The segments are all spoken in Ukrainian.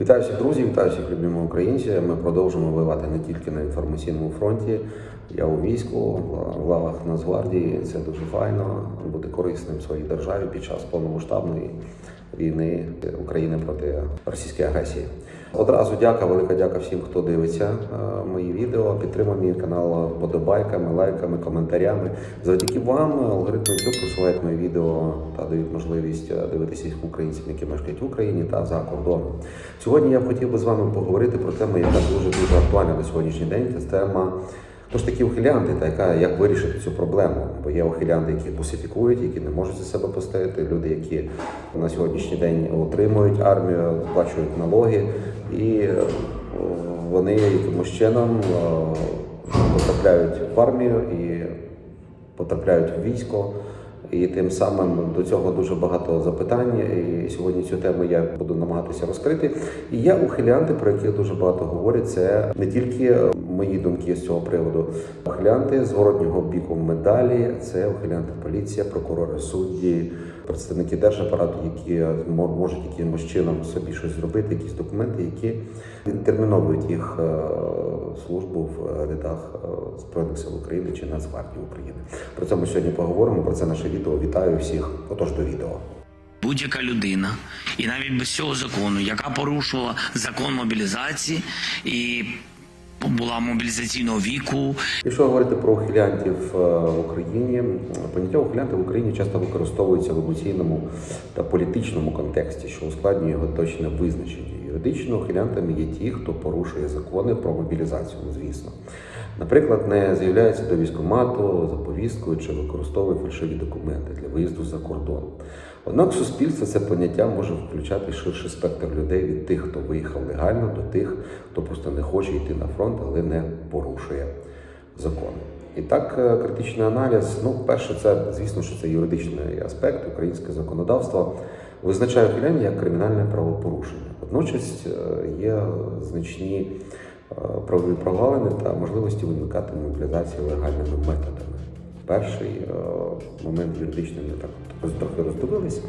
Вітаю всіх друзів, вітаю всіх любимих українців. Ми продовжуємо воювати не тільки на інформаційному фронті. Я у війську, в лавах Нацгвардії. Це дуже файно бути корисним своїй державі під час повномасштабної війни України проти російської агресії. Одразу дяка, велика дяка всім, хто дивиться е, мої відео. Підтримує мій канал вподобайками, лайками, коментарями. Завдяки вам алгоритми YouTube просувають мої відео та дають можливість е, дивитися їх українцям, які мешкають в Україні та за кордоном. Сьогодні я б хотів би з вами поговорити про тему, яка дуже дуже актуальна на сьогоднішній день. Це тема. Хто ж такі ухилянти, та яка як вирішити цю проблему? Бо є ухилянти, які бусифікують, які не можуть за себе постояти, люди, які на сьогоднішній день отримують армію, сплачують налоги, і е, вони якимось чином е, потрапляють в армію і потрапляють в військо. І тим самим до цього дуже багато запитань. І сьогодні цю тему я буду намагатися розкрити. І є ухилянти, про яких дуже багато говорять. Це не тільки мої думки з цього приводу. Ухилянти з воротнього біку медалі, це ухилянти поліція, прокурори, судді, представники держапарату, які мо- можуть якимось чином собі щось зробити, якісь документи, які відтерміновують їх е, службу в рядах е, Збройних сил України чи Нацгвардії України. Про це ми сьогодні поговоримо. Про це наше відео. Вітаю всіх. Отож до відео. Будь-яка людина, і навіть без цього закону, яка порушувала закон мобілізації і була мобілізаційного віку, Якщо говорити про ухилянтів е, в Україні, поняття ухилянти в Україні часто використовується в емоційному та політичному контексті, що ускладнює його точне визначення. Юридично ухилянтами є ті, хто порушує закони про мобілізацію, ну, звісно. Наприклад, не з'являється до військкомату за повісткою чи використовує фальшиві документи для виїзду за кордон. Однак суспільство це поняття може включати ширший спектр людей від тих, хто виїхав легально, до тих, хто просто не хоче йти на фронт, але не порушує закон. І так, е, критичний аналіз. Ну, перше, це звісно, що це юридичний аспект. Українське законодавство визначає ухиляння як кримінальне правопорушення. Водночас е, є значні е, правові прогалини та можливості виникати мобілізації легальними методами. Перший е, момент юридичний ми так трохи роздивились.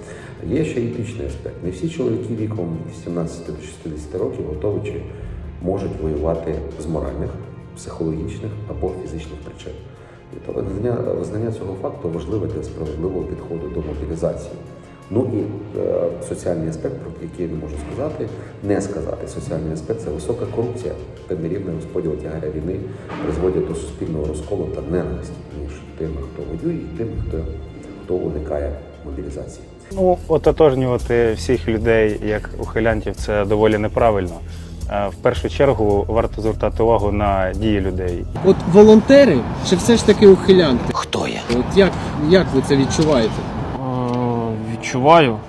Є ще етичний аспект. Не всі чоловіки віком 18 до 60 років готові чи можуть воювати з моральних, психологічних або фізичних причин. То визнання цього факту важливе для справедливого підходу до мобілізації. Ну і е, соціальний аспект, про який я не можу сказати, не сказати. Соціальний аспект це висока корупція нерівний розподіл тягаря війни призводять до суспільного розколу та ненависті між тими, хто воює, і тими, хто, хто уникає мобілізації. Ну, ототожнювати всіх людей як ухилянтів це доволі неправильно. Е, В першу чергу варто звертати увагу на дії людей. От волонтери чи все ж таки ухилянти? хто я? От як, як ви це відчуваєте? Відчуваю.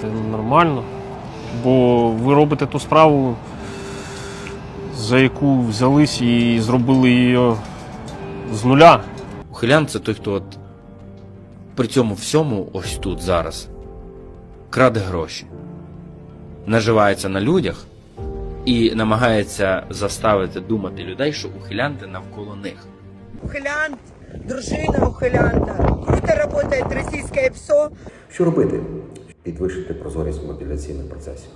Це нормально. Бо ви робите ту справу, за яку взялись і зробили її з нуля. Ухилян це той, хто от при цьому всьому, ось тут зараз, краде гроші, наживається на людях і намагається заставити думати людей, що ухилянти навколо них. ухилянт, дружина ухилянта. Круто работает российское ПСО. Що робити? Підвищити прозорість мобіляційних процесів,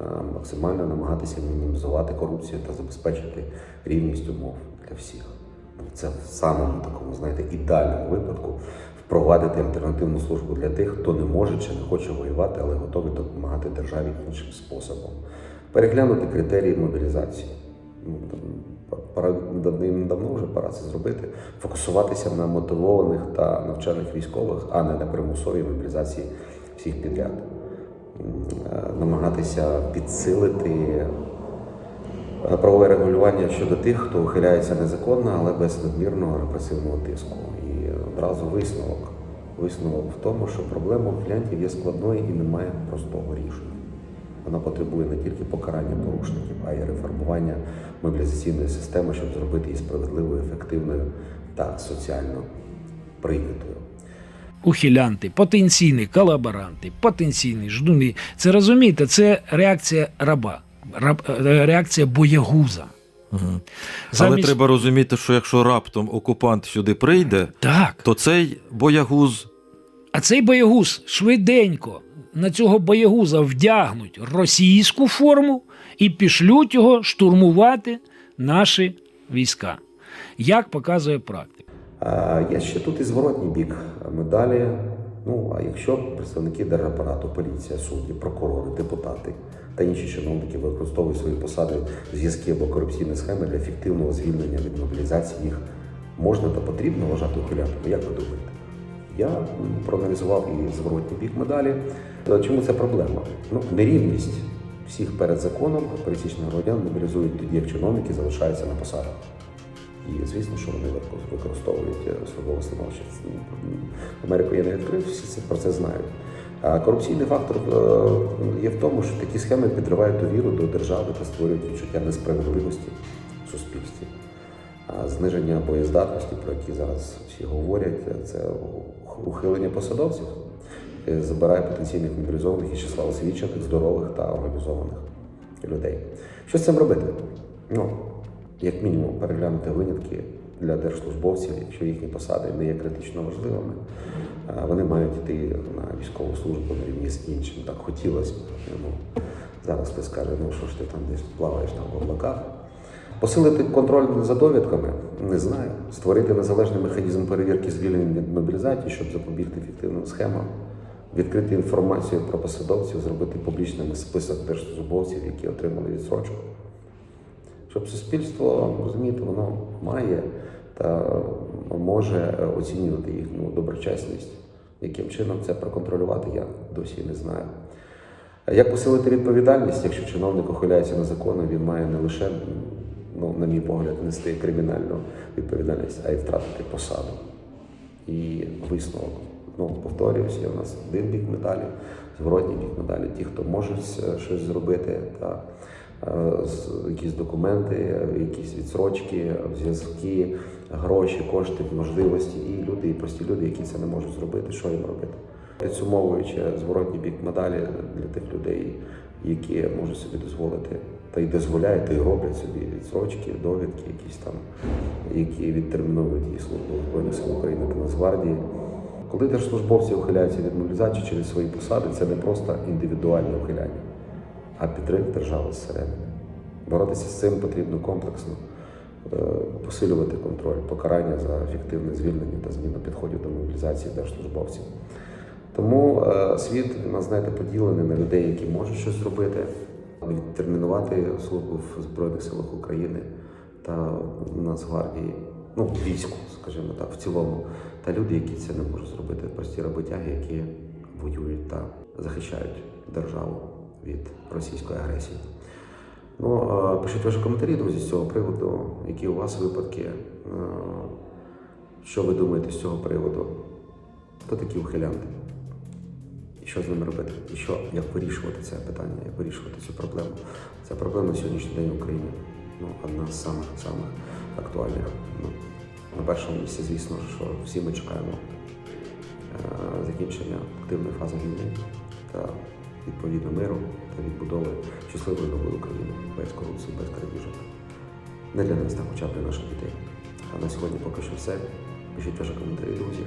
Е, максимально намагатися мінімізувати корупцію та забезпечити рівність умов для всіх. Це в самому такому, знаєте, ідеальному випадку впровадити альтернативну службу для тих, хто не може чи не хоче воювати, але готовий допомагати державі іншим способом. Переглянути критерії мобілізації. Пора давним-давно вже пора це зробити. Фокусуватися на мотивованих та навчених військових, а не на примусовій мобілізації всіх підряд. Е, Намагатися підсилити е, правове регулювання щодо тих, хто ухиляється незаконно, але без надмірного репресивного тиску. І одразу висновок. Висновок в тому, що проблема ухилянтів є складною і немає простого рішення. Вона потребує не тільки покарання порушників, а й реформування мобілізаційної системи, щоб зробити її справедливою, ефективною та соціально прийнятою. ухилянти, потенційні колаборанти, потенційні ждуни. Це розумієте, це реакція раба, раб, е, реакція боягуза. Але Замість- треба розуміти, що якщо раптом окупант сюди прийде, Так. то цей боягуз А цей боягуз швиденько на цього боягуза вдягнуть російську форму і пішлють його штурмувати наші війська, як показує практика. Є ще тут і зворотній бік медалі. Ну а якщо представники держапарату, поліція, судді, прокурори, депутати та інші чиновники використовують свої посади, зв'язки або корупційні схеми для фіктивного звільнення від мобілізації, їх можна та потрібно вважати ухилянтами. Як ви думаєте? Я проаналізував і зворотній бік медалі. Е, Чому це проблема? Ну, нерівність всіх перед законом пересічних громадян мобілізують тоді, як чиновники залишаються на посадах. І звісно, що вони вико- використовують е, службове становище. Америку я не відкрив, всі це про це знають. А корупційний фактор е, є в тому, що такі схеми підривають довіру до держави та створюють відчуття несправедливості в суспільстві. Зниження боєздатності, про які зараз всі говорять, це ухилення посадовців, е, забирає потенційних мобілізованих із числа освічених, здорових та організованих людей. Що з цим робити? Ну, як мінімум, переглянути винятки для держслужбовців, якщо їхні посади не є критично важливими, вони мають йти на військову службу на рівні з іншим. Так хотілося б. Ну, зараз ти скаже, ну що ж ти там десь плаваєш там в облаках. Посилити контроль за довідками, не знаю. Створити незалежний механізм перевірки звільнень від мобілізації, щоб запобігти фіктивним схемам, відкрити інформацію про посадовців, зробити публічним список держслужбовців, які отримали відсрочку. Щоб суспільство, розумієте, воно має та може оцінювати їхню доброчесність. Яким чином це проконтролювати, я досі не знаю. Як посилити відповідальність, якщо чиновник ухиляється на закони, він має не лише, ну, на мій погляд, нести кримінальну відповідальність, а й втратити посаду. І висновок. Ну, повторююсь, є в нас один бік медалі, зворотній бік медалі. Ті, хто можуть е, щось зробити, та е, якісь документи, якісь відсрочки, зв'язки, гроші, кошти, можливості, і люди, і прості люди, які це не можуть зробити, що їм робити. Підсумовуючи зворотній бік медалі для тих людей, які можуть собі дозволити, та й дозволяють, та й роблять собі відсрочки, довідки, якісь там, які відтерміновують її службу Збройних сил України та Нацгвардії. Коли держслужбовці ухиляються від мобілізації через свої посади, це не просто індивідуальне ухиляння, а підрив держави зсередини. Боротися з цим потрібно комплексно, е, посилювати контроль, покарання за ефективне звільнення та зміну підходів до мобілізації держслужбовців. Тому е, світ у знаєте, поділений на людей, які можуть щось зробити, відтермінувати службу в Збройних силах України та Нацгвардії, ну, війську, скажімо так, в цілому, та люди, які це не можуть зробити, прості роботяги, які воюють та захищають державу від російської агресії. Ну, пишіть ваші коментарі, друзі, з цього приводу, які у вас випадки, що ви думаєте з цього приводу, хто такі ухилянти? Що з ними робити? І що, як вирішувати це питання, як вирішувати цю проблему? Це проблема на сьогоднішній день в Україні. Ну, одна з самих самих актуальних. Ну, на першому місці, звісно, що всі ми чекаємо е, закінчення активної фази війни та відповідно миру та відбудови щасливої нової України без корупції, без крадіжок. Не для нас, так хоча б для наших дітей. А на сьогодні поки що все. Пишіть ваші коментарі, друзі.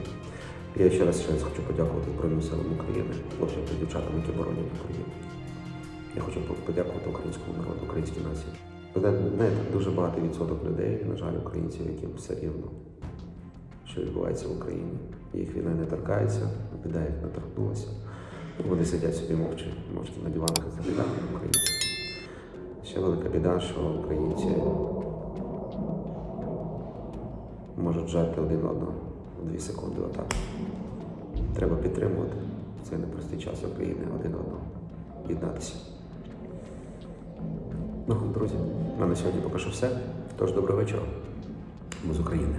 Я ще раз ще раз хочу подякувати Збройним силам України, хлопцям та дівчатам, які боронять Україну. Я хочу подякувати українському народу, українській нації. Знаєте, дуже багато відсоток людей, на жаль, українців, яким все рівно, що відбувається в Україні. Їх війна не торкається, біда їх не торкнулася. Вони сидять собі мовчки, мовчки на диванах і заглядають українці. Ще велика біда, що українці можуть жарти один одного дві секунди отак. Треба підтримувати цей непростий час України один одного. Єднатися. Ну, друзі, на сьогодні поки що все. Тож доброго вечора. Ми з України.